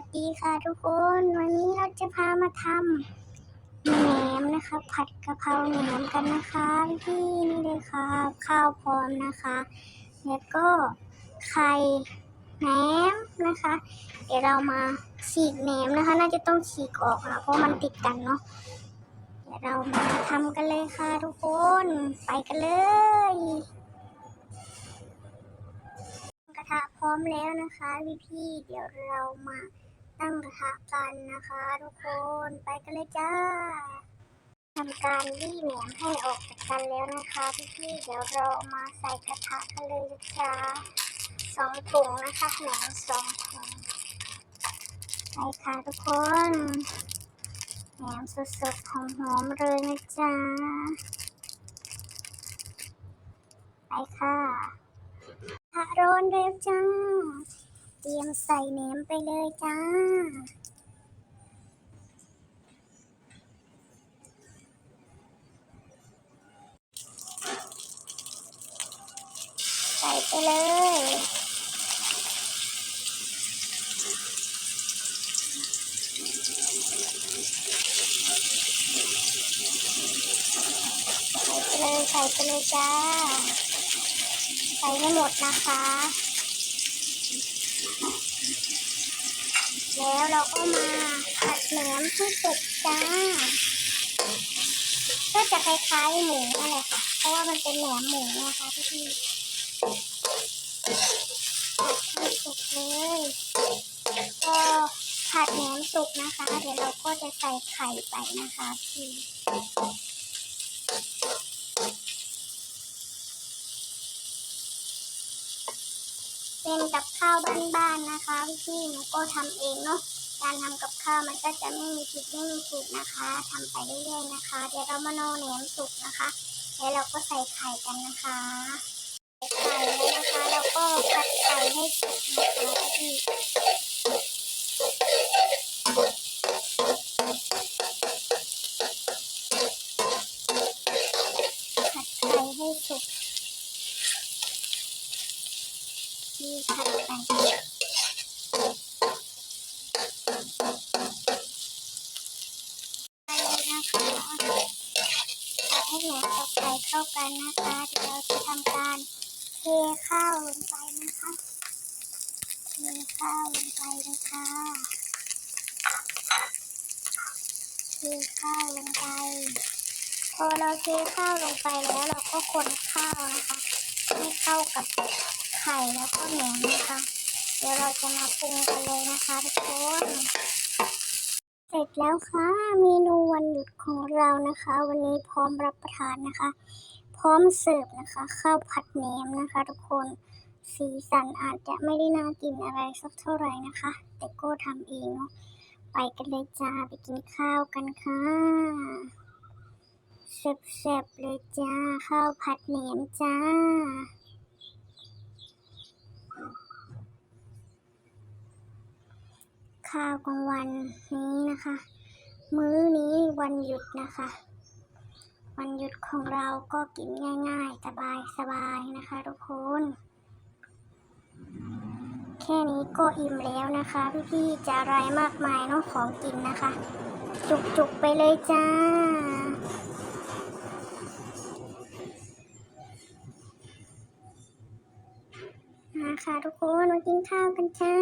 วัสดีค่ะทุกคน วันนี้เราจะพามาทำแหนมนะคะ ผัดกะเพราแหนมกันนะคะพี่นี่เลยค่ะข้าวพร้อมนะคะ แล้วก็ไข่แหนมนะคะ เดี๋ยวเรามาฉีกแหนมนะคะ น่าจะต้องฉีกออกนะเพราะมันติดกันเนาะเดี๋ยวเรามาทำกันเลยค่ะทุกคนไปกันเลยกระทะพร้อมแล้วนะคะพี่พี่เดี๋ยวเรามา ตั้งกระทะกันนะคะ ทุกคนไปกันเลยจ้าทำการรีแหนมให้ออกจากกันแล้วนะคะพี่ๆเดี๋ยวเรามาใส่กระทะกันเลยนะจ้าสองถุงนะคะแหนมสองถุงไปค่ะทุกคนแหนมสดๆหอมๆเลยนะจ๊ะไปค่ะกระร้อนเร็วจ้าเตรียมใส่แหนมไปเลยจ้า ใส่ไปเลยใส่ไปเลยใส่ไปเลยจ้า ใส่ให้หมดนะคะ แล้วเราก็มาผัดแหนมให้สุกจ้า ก็จะคล้ายๆหมูนั่นแหละค่ะ เพราะว่ามันเป็นแหนมหมูนะคะพี่ สุกเลยก็ผัดแหนมสุกนะคะ เดี๋ยวเราก็จะใส่ไข่ไปนะคะพี่เป็นกับข้าวบ้านๆนะคะพี่หนูก็ทำเองเนาะการทำกับข้าวมันก็จะไม่มีผิดไม่มีถูกนะคะทำไปเรื่อยๆนะคะ เดี๋ยวเรามานแหนมสุกนะคะ แล้วเราก็ใส่ไข่กันนะคะ ไข่แล้วนะคะแล้วก็ผัดไข่ให้สุกนะคะพี่ผัดไข่ให้สุกนี่ผัดไปไปเลยนะคะผัดให้แหนมกับไข่เข้ากันนะคะเดี๋ยวเราจะทำการ ข้าวลงไปนะคะเทข้าวลงไปเลยค่ะเทข้าวลงไป พอเราเทข้าวลงไปแล้วเราก็คนข้าวนะคะให้เข้ากับไข่แล้วก็แหนมนะคะ เดี๋ยวเราจะมาปรุงกันเลยนะคะทุกคนเสร็จแล้วค่ะเมนูวันหยุดของเรานะคะ วันนี้พร้อมรับประทานนะคะ พร้อมเสิร์ฟนะคะ ข้าวผัดแหนมนะคะ ทุกคนสีสันอาจจะไม่ได้น่ากินอะไรสักเท่าไหร่นะคะ แต่ก็ทำเองเนาะไปกันเลยจ้าไปกินข้าวกันค่ะแซ่บๆเลยจ้าข้าวผัดแหนมจ้าข้าวกลางวันนี้นะคะ มื้อนี้วันหยุดนะคะ วันหยุดของเราก็กินง่ายๆ สบายๆนะคะทุกคน แค่นี้ก็อิ่มแล้วนะคะ พี่ๆจะอะไรมากมายเนาะของกินนะคะ จุกๆไปเลยจ้ามาค่ะทุกคนมากินข้าวกันจ้า